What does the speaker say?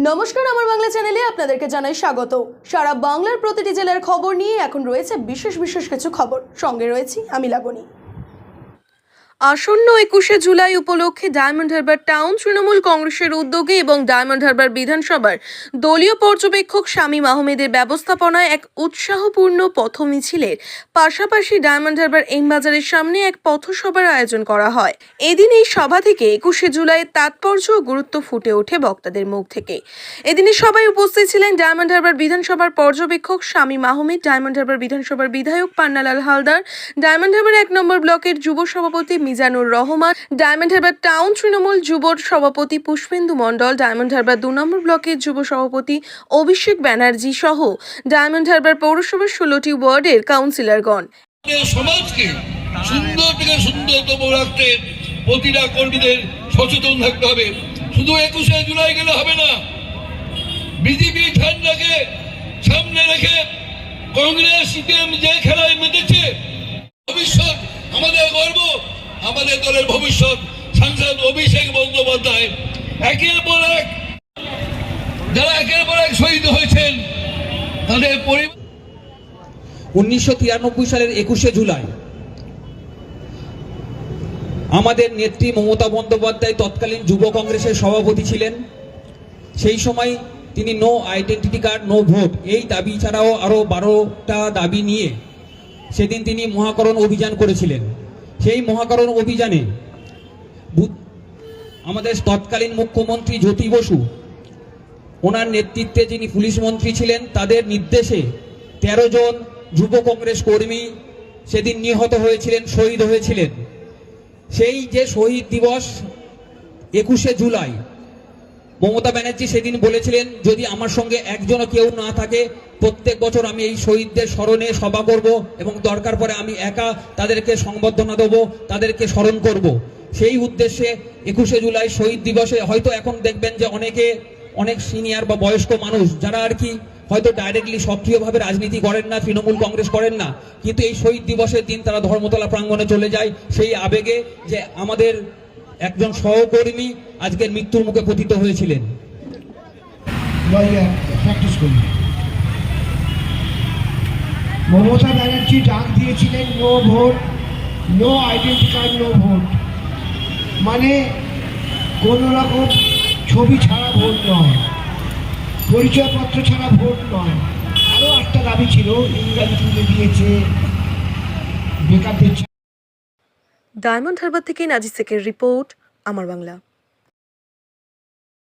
নমস্কার, আমার বাংলা চ্যানেলে আপনাদেরকে জানাই স্বাগত। সারা বাংলার প্রতিটি জেলার খবর নিয়ে এখন রয়েছে বিশেষ বিশেষ কিছু খবর। সঙ্গে রয়েছি আমি লাবণী। আসন্ন একুশে জুলাই উপলক্ষে ডায়মন্ড হারবার টাউন তৃণমূল কংগ্রেসের উদ্যোগে এবং ডায়মন্ড হারবার বিধানসভার দলীয় পর্যবেক্ষক শামীম আহমেদের ব্যবস্থাপনায় এক উৎসাহপূর্ণ পথ মিছিলের পাশাপাশি ডায়মন্ড হারবার এম বাজারের সামনে এক পথসভার আয়োজন করা হয়। এদিন এই সভা থেকে একুশে জুলাইয়ের তাৎপর্য গুরুত্ব ফুটে ওঠে বক্তাদের মুখ থেকে। এদিনে সবাই উপস্থিত ছিলেন ডায়মন্ড হারবার বিধানসভার পর্যবেক্ষক শামীম আহমেদ ডায়মন্ড হারবার বিধানসভার বিধায়ক পান্নালাল হালদার, ডায়মন্ড হারবার এক নম্বর ব্লকের যুব সভাপতি মিজানুর রহমান, ডায়মন্ড হারবার টাউন তৃণমূল যুবর সভাপতি পুষ্পেন্দু মণ্ডল, ডায়মন্ড হারবার দু নম্বর ব্লকের যুব সভাপতি অভিষেক ব্যানার্জি সহ ডায়মন্ড হারবার পৌরসভার ষোলোটি ওয়ার্ডের কাউন্সিলরগণ। সমাজকে সুন্দর থেকে সুন্দরতম রাখতে প্রতিটা কর্মীদের সচেতন থাকতে হবে। শুধু একুশে জুলাই গেলে হবে না, বিজেপি সামনে রেখে কংগ্রেস, সিপিএম যে খেলায় মেতেছে আমাদের দলের ভবিষ্যৎ, সাংসদ অভিষেক বন্দ্যোপাধ্যায়। একের পর এক, যারা একের পর এক শহীদ হয়েছেন, তাদের পরিবার উনিশশো তিরানব্বই সালের একুশে জুলাই, আমাদের নেত্রী মমতা বন্দ্যোপাধ্যায় তৎকালীন যুব কংগ্রেসের সভাপতি ছিলেন। সেই সময় তিনি no identity card no vote এই দাবি ছাড়াও আরও বারোটা দাবি নিয়ে সেদিন তিনি মহাকরণ অভিযান করেছিলেন। সেই মহাকরণ অভিযানে আমাদের তৎকালীন মুখ্যমন্ত্রী জ্যোতি বসু, ওনার নেতৃত্বে যিনি পুলিশ মন্ত্রী ছিলেন, তাদের নির্দেশে তেরো জন যুব কংগ্রেস কর্মী সেদিন নিহত হয়েছিলেন, শহীদ হয়েছিলেন। সেই যে শহীদ দিবস, একুশে জুলাই মমতা ব্যানার্জি সেদিন বলেছিলেন, যদি আমার সঙ্গে একজনও কেউ না থাকে, প্রত্যেক বছর আমি এই শহীদদের স্মরণে সভা করব এবং দরকার পড়ে আমি একা তাদেরকে সংবর্ধনা দেবো, তাদেরকে স্মরণ করব। সেই উদ্দেশ্যে একুশে জুলাই শহীদ দিবসে হয়তো এখন দেখবেন যে অনেকে, অনেক সিনিয়র বা বয়স্ক মানুষ যারা আর কি হয়তো ডাইরেক্টলি সক্রিয়ভাবে রাজনীতি করেন না, তৃণমূল কংগ্রেস করেন না, কিন্তু এই শহীদ দিবসের দিন তারা ধর্মতলা প্রাঙ্গণে চলে যায় সেই আবেগে যে আমাদের একজন সহকর্মী আজকের মৃত্যুর মুখে পতিত হয়েছিলেন। মমতা ব্যানার্জি ডাক দিয়েছিলেন no vote no identity card no vote মানে কোনো রকম ছবি ছাড়া ভোট নয়। পরিচয়পত্র ছাড়া ভোট নয়। আরও একটা দাবি ছিল, ইংরাজি তুলে দিয়েছে, বেকারদের ডায়মন্ড হারবার থেকে নাজিসেকের রিপোর্ট আমার বাংলা।